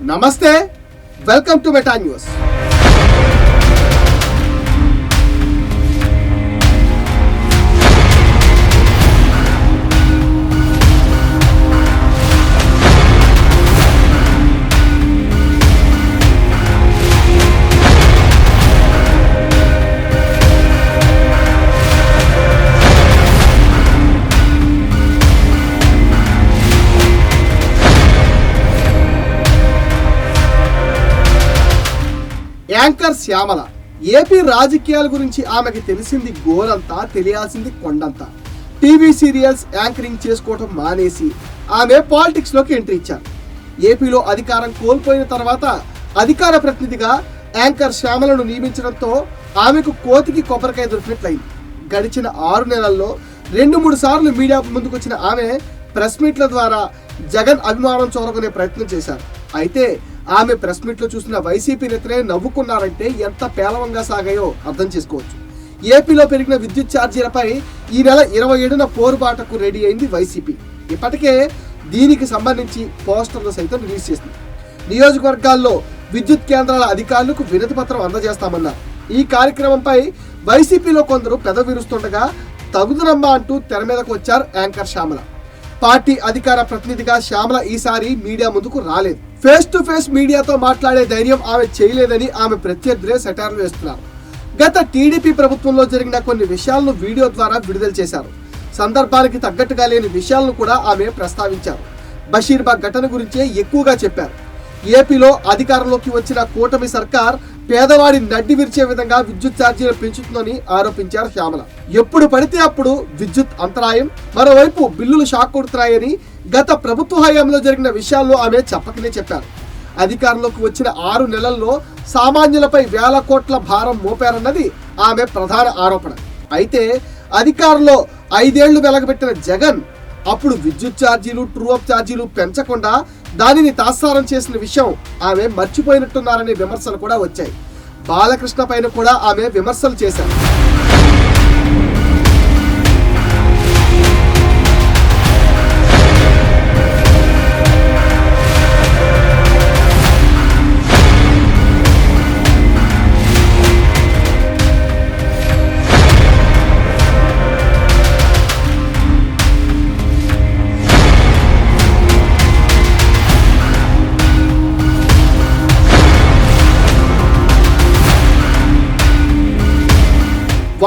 నమస్తే welcome to Meta News anchor Shyamala. AP రాజకీయాల గురించి ఆమెకి తెలిసింది గోరంతా తెలియాల్సింది కొండంతా. టీవీ సీరియల్స్ యాంకరింగ్ చేసుకోవటం మానేసి ఆమె పాలిటిక్స్లోకి ఎంట్రీ ఇచ్చారు. ఏపీలో అధికారం కోల్పోయిన తర్వాత అధికార ప్రతినిధిగా యాంకర్ శ్యామలను నియమించడంతో ఆమెకు కోతికి కొబ్బరికాయ దొరికినట్లయింది. గడిచిన ఆరు నెలల్లో రెండు మూడు సార్లు మీడియా ముందుకొచ్చిన ఆమె ప్రెస్ మీట్ల ద్వారా జగన్ అభిమానం చూరకునే ప్రయత్నం చేశారు. అయితే ఆమె ప్రెస్ మీట్లో చూసిన వైసీపీ నేతలే నవ్వుకున్నారంటే ఎంత పేలవంగా సాగాయో అర్థం చేసుకోవచ్చు. ఏపీలో పెరిగిన విద్యుత్ ఛార్జీలపై ఈ నెల ఇరవై ఏడున పోరుబాటకు రెడీ అయింది వైసీపీ. ఇప్పటికే దీనికి సంబంధించి పోస్టర్లు సైతం రిలీజ్ చేసింది. నియోజకవర్గాల్లో విద్యుత్ కేంద్రాల అధికారులకు వినతి పత్రం అందజేస్తామన్నారు. ఈ కార్యక్రమంపై వైసీపీలో కొందరు పెద విరుస్తుండగా తగుదనమ్మా అంటూ తెర మీదకు వచ్చారు యాంకర్ శ్యామల. పార్టీ అధికార ప్రతినిధిగా శ్యామల ఈసారి మీడియా ముందుకు రాలేదు. ఫేస్ టు ఫేస్ మీడియాతో మాట్లాడే ధైర్యం ఆమె చేయలేదని ఆమె ప్రత్యర్థులే సెటార్లు వేస్తున్నారు. గత టీడీపీ ప్రభుత్వంలో జరిగిన కొన్ని విషయాలను వీడియో ద్వారా విడుదల చేశారు. సందర్భానికి తగ్గట్టుగా లేని విషయాలను కూడా ఆమె ప్రస్తావించారు. బషీర్బాగ్ ఘటన గురించే ఎక్కువగా చెప్పారు. ఏపీలో అధికారంలోకి వచ్చిన కూటమి సర్కార్ పేదవాడిని నడ్డి విరిచే విధంగా విద్యుత్ ఛార్జీలు పెంచుతుందని ఆరోపించారు శ్యామల. ఎప్పుడు పడితే అప్పుడు విద్యుత్ అంతరాయం మరోవైపు బిల్లులు షాక్ కొడుతున్నాయని గత ప్రభుత్వ హయాంలో జరిగిన విషయాల్లో ఆమె చెప్పకనే చెప్పారు. అధికారంలోకి వచ్చిన ఆరు నెలల్లో సామాన్యులపై వేల కోట్ల భారం మోపారన్నది ఆమె ప్రధాన ఆరోపణ. అయితే అధికారంలో ఐదేళ్ళు వెలగబెట్టిన జగన్ అప్పుడు విద్యుత్ ఛార్జీలు ట్రూ అప్ ఛార్జీలు పెంచకుండా దానిని తాత్సారం చేసిన విషయం ఆమె మర్చిపోయినట్టున్నారనే విమర్శలు కూడా వచ్చాయి. బాలకృష్ణ పైన కూడా ఆమె విమర్శలు చేశారు.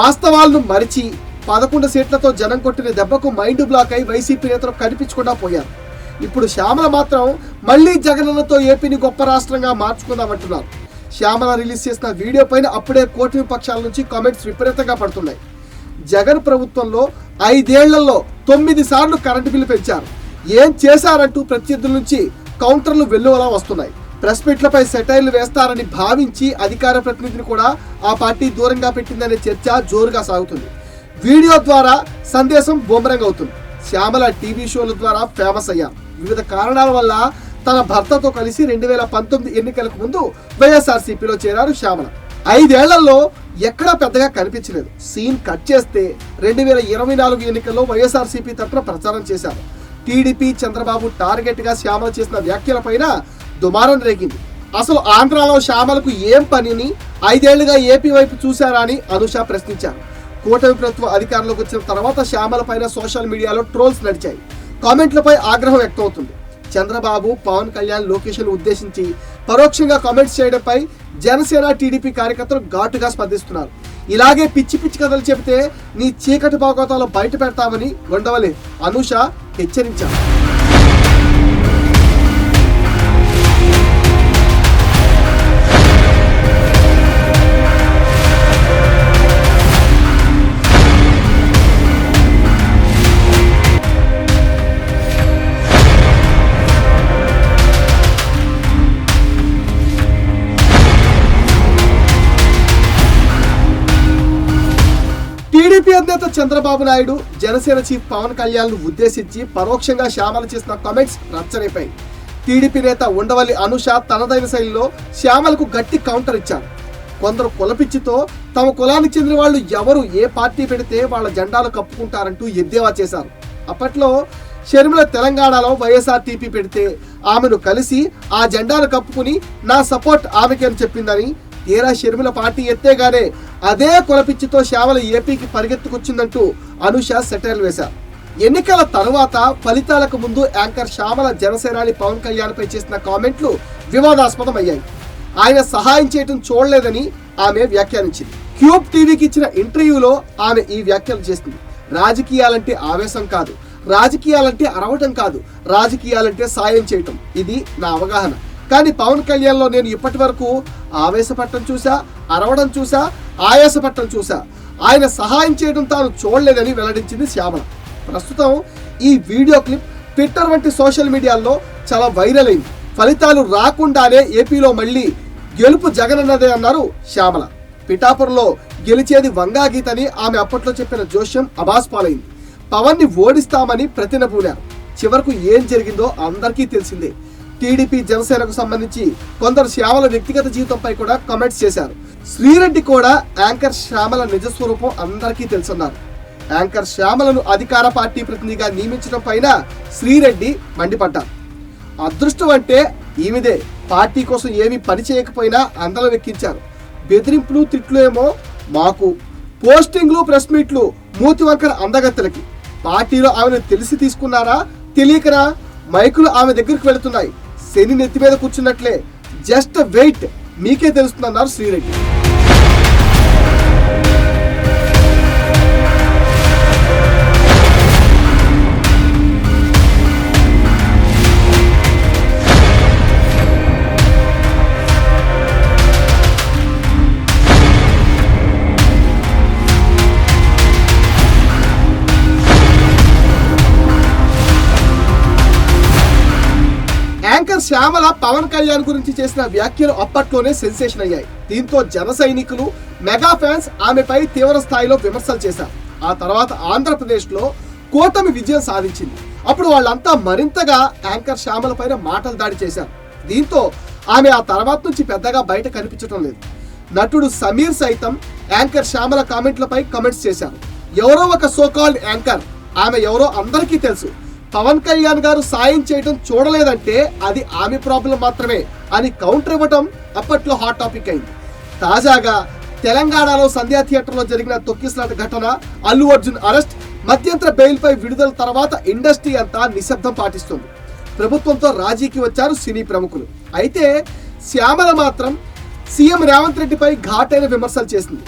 వాస్తవాలను మరిచి పదకొండు సీట్లతో జనం కొట్టిన దెబ్బకు మైండ్ బ్లాక్ అయి వైసీపీ నేతలు కనిపించకుండా పోయారు. ఇప్పుడు శ్యామల మాత్రం మళ్ళీ జగనన్నతో ఏపీని గొప్ప రాష్ట్రంగా మార్చుకుందామంటున్నారు. శ్యామల రిలీజ్ చేసిన వీడియో పైన అప్పుడే కూటమి పక్షాల నుంచి కామెంట్స్ విపరీతంగా పడుతున్నాయి. జగన్ ప్రభుత్వంలో ఐదేళ్ళలో తొమ్మిది సార్లు కరెంటు బిల్లు పెంచారు. ఏం చేశారంటూ ప్రత్యర్థుల నుంచి కౌంటర్లు వెల్లువలా వస్తున్నాయి. ప్రెస్ మీట్లపై సెటైర్లు వేస్తారని భావించి అధికార ప్రతినిధిని కూడా ఆ పార్టీ దూరంగా పెట్టిందనే చర్చ జోరుగా సాగుతుంది. వీడియో ద్వారా సందేశం బొమ్మరంగ్ అవుతుంది. శ్యామల టీవీ షోల ద్వారా ఫేమస్ అయ్యారు వివిధ కారణాల వల్ల తన భర్తతో కలిసి రెండు వేల పంతొమ్మిది ఎన్నికలకు ముందు వైఎస్ఆర్సీపీలో చేరారు శ్యామల. ఐదేళ్ళలో ఎక్కడా పెద్దగా కనిపించలేదు. సీన్ కట్ చేస్తే రెండు వేల ఇరవై నాలుగు ఎన్నికల్లో వైఎస్ఆర్సీపీ తరఫున ప్రచారం చేశారు. టీడీపీ చంద్రబాబు టార్గెట్గా శ్యామల చేసిన వ్యాఖ్యలపైన దుమారం రేగింది. అసలు ఆంధ్రాలో శ్యామలకు ఏం పనిని ఐదేళ్ళుగా ఏపీ వైపు చూశారా అని అనుష ప్రశ్నించారు. కూటమి ప్రభుత్వ అధికారంలోకి వచ్చిన తర్వాత శ్యామల పైన సోషల్ మీడియాలో ట్రోల్స్ నడిచాయి. కామెంట్లపై ఆగ్రహం వ్యక్తమవుతుంది. చంద్రబాబు పవన్ కళ్యాణ్ లొకేషన్ ఉద్దేశించి పరోక్షంగా కామెంట్స్ చేయడంపై జనసేన టీడీపీ కార్యకర్తలు ఘాటుగా స్పందిస్తున్నారు. ఇలాగే పిచ్చి పిచ్చి కథలు చెబితే నీ చీకటి భాగవతాలు బయట పెడతామని ఉండవలే అనూష హెచ్చరించారు. టీడీపీ అధినేత చంద్రబాబు నాయుడు జనసేన చీఫ్ పవన్ కళ్యాణ్ ఉద్దేశించి పరోక్షంగా శ్యామల చేసిన కామెంట్స్ రచ్చరైపోయి. టీడీపీ నేత ఉండవల్లి అనుష తనదైన శైలిలో శ్యామలకు గట్టి కౌంటర్ ఇచ్చారు. కొందరు కులపిచ్చితో తమ కులానికి చెందిన వాళ్ళు ఎవరు ఏ పార్టీ పెడితే వాళ్ళ జెండాలు కప్పుకుంటారంటూ ఎద్దేవా చేశారు. అప్పట్లో షర్మిల తెలంగాణలో వైఎస్ఆర్టీపీ పెడితే ఆమెను కలిసి ఆ జెండాను కప్పుకుని నా సపోర్ట్ ఆమెకి అని చెప్పిందని ఏరా షర్మిల పార్టీ ఎత్తేగానే అదే కొలపిచ్చితో శ్యామల ఏపీకి పరిగెత్తుకొచ్చిందంటూ అనుష సెటైల్ వేశారు. ఎన్నికల తరువాత ఫలితాలకు ముందు యాంకర్ శ్యామల జనసేనాని పవన్ కళ్యాణ్పై చేసిన కామెంట్లు వివాదాస్పదం అయ్యాయి ఆయన సహాయం చేయటం చూడలేదని ఆమె వ్యాఖ్యానించింది. క్యూబ్ టీవీకి ఇచ్చిన ఇంటర్వ్యూలో ఆమె ఈ వ్యాఖ్యలు చేసింది. రాజకీయాలంటే ఆవేశం కాదు. రాజకీయాలంటే అరవటం కాదు. రాజకీయాలంటే సాయం చేయటం. ఇది నా అవగాహన. కానీ పవన్ కళ్యాణ్లో నేను ఇప్పటి వరకు ఆవేశపడటం చూసా అరవడం చూసా ఆయాసపడటం చూసా ఆయన సహాయం చేయడం తాను చూడలేదని వెల్లడించింది శ్యామల. ప్రస్తుతం ఈ వీడియో క్లిప్ ట్విట్టర్ వంటి సోషల్ మీడియాల్లో చాలా వైరల్ అయింది. ఫలితాలు రాకుండానే ఏపీలో మళ్ళీ గెలుపు జగనన్నదే అన్నారు శ్యామల. పిఠాపురంలో గెలిచేది వంగాగీతని ఆమె అప్పట్లో చెప్పిన జోష్యం అబాస్ పాలైంది. పవన్ని ఓడిస్తామని ప్రతినపూనారు చివరకు ఏం జరిగిందో అందరికీ తెలిసిందే. టీడీపీ జనసేనకు సంబంధించి కొందరు శ్యామల వ్యక్తిగత జీవితంపై కూడా కమెంట్స్ చేశారు. శ్రీరెడ్డి కూడా యాంకర్ శ్యామల నిజ స్వరూపం అందరికీ తెలుసున్నారు. యాంకర్ శ్యామలను అధికార పార్టీ ప్రతినిధిగా నియమించడం పైన శ్రీరెడ్డి మండిపడ్డారు. అదృష్టం అంటే ఈమెదే పార్టీ కోసం ఏమీ పని చేయకపోయినా అందరం వెక్కించారు. బెదిరింపులు తిట్లు ఏమో మాకు. పోస్టింగ్లు ప్రెస్ మీట్లు మూతి వంకర అందగత్తెలకి. పార్టీలో ఆమెను తెలిసి తీసుకున్నారా? తెలియకరా? మైకులు ఆమె దగ్గరికి వెళుతున్నాయి. శని నెత్తి మీద కూర్చున్నట్లే. జస్ట్ వెయిట్ మీకే తెలుస్తుందన్నారు శ్రీరెడ్డి. యాంకర్ శ్యామల పవన్ కళ్యాణ్ గురించి చేసిన వ్యాఖ్యలు అప్పట్లోనే సెన్సేషన్ అయ్యాయి. దీంతో జన సైనికులు మెగా ఫ్యాన్స్ ఆమెపై తీవ్ర స్థాయిలో విమర్శలు చేశారు. ఆ తర్వాత ఆంధ్రప్రదేశ్లో కూటమి విజయం సాధించింది. అప్పుడు వాళ్ళంతా మరింతగా యాంకర్ శ్యామల పైన మాటలు దాడి చేశారు. దీంతో ఆమె ఆ తర్వాత నుంచి పెద్దగా బయట కనిపించడం లేదు. నటుడు సమీర్ సైతం యాంకర్ శ్యామల కామెంట్లపై కమెంట్స్ చేశారు. ఎవరో ఒక సోకాల్డ్ యాంకర్ ఆమె ఎవరో అందరికీ తెలుసు. పవన్ కళ్యాణ్ గారు సాయం చేయడం చూడలేదంటే అది ఆమె ప్రాబ్లం మాత్రమే అని కౌంటర్ ఇవ్వటం అప్పట్లో హాట్ టాపిక్ అయింది. తాజాగా తెలంగాణలో సంధ్యా థియేటర్లో జరిగిన తొక్కిసలాట ఘటన అల్లు అర్జున్ అరెస్ట్ మధ్యంతర బెయిల్పై విడుదల తర్వాత ఇండస్ట్రీ అంతా నిశ్శబ్దం పాటిస్తుంది. ప్రభుత్వంతో రాజీకి వచ్చారు సినీ ప్రముఖులు. అయితే శ్యామల మాత్రం సీఎం రేవంత్ రెడ్డిపై ఘాటైన విమర్శలు చేసింది.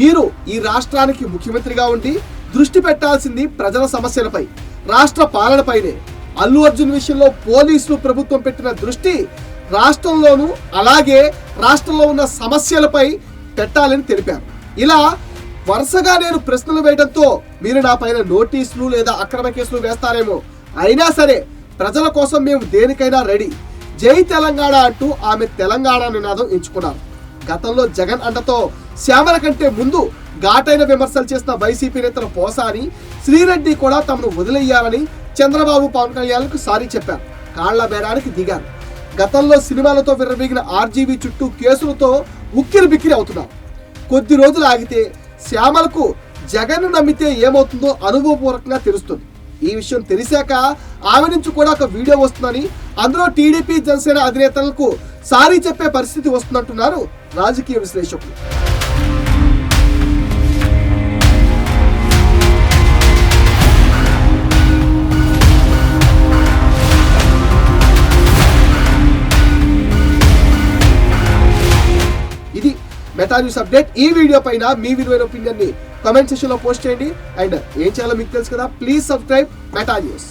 మీరు ఈ రాష్ట్రానికి ముఖ్యమంత్రిగా ఉండి దృష్టి పెట్టాల్సింది ప్రజల సమస్యలపై. రాష్ట్ర పాలనపైనే అల్లు అర్జున్ విషయంలో పోలీసులు ప్రభుత్వం పెట్టిన దృష్టి రాష్ట్రంలోనూ అలాగే రాష్ట్రంలో ఉన్న సమస్యలపై పెట్టాలని తెలిపారు. ఇలా వరుసగా నేను ప్రశ్నలు వేయడంతో మీరు నా పైన నోటీసులు లేదా అక్రమ కేసులు వేస్తారేమో. అయినా సరే ప్రజల కోసం మేము దేనికైనా రెడీ. జై తెలంగాణ అంటూ ఆమె తెలంగాణ నినాదం ఎంచుకున్నారు. గతంలో జగన్ అండతో శ్యామల కంటే ముందు ఘాటైన విమర్శలు చేసిన వైసీపీ నేతను పోసాని శ్రీరెడ్డి కూడా తమను వదిలేయాలని చంద్రబాబు పవన్ కళ్యాణ్కు సారీ చెప్పారు. కాళ్ళ బేరానికి దిగారు. గతంలో సినిమాలతో విర్రవీగిన ఆర్జీవీ చుట్టూ కేసులతో ఉక్కిరి బిక్కిరి అవుతున్నారు. కొద్ది రోజులు ఆగితే శ్యామలకు జగన్ను నమ్మితే ఏమవుతుందో అనుభవపూర్వకంగా తెలుస్తుంది. ఈ విషయం తెలిసాక ఆమె నుంచి కూడా ఒక వీడియో వస్తుందని అందులో టీడీపీ జనసేన అధినేతలకు సారీ చెప్పే పరిస్థితి వస్తుందంటున్నారు రాజకీయ విశ్లేషకులు. ఇది మెటా న్యూస్ అప్డేట్. ఈ వీడియో పైన మీ విలువైన ఒపీనియన్ని కమెంట్ సెక్షన్లో పోస్ట్ చేయండి. అండ్ ఏం చేయాలో మీకు తెలుసు కదా ప్లీజ్ సబ్స్క్రైబ్ మెటా న్యూస్.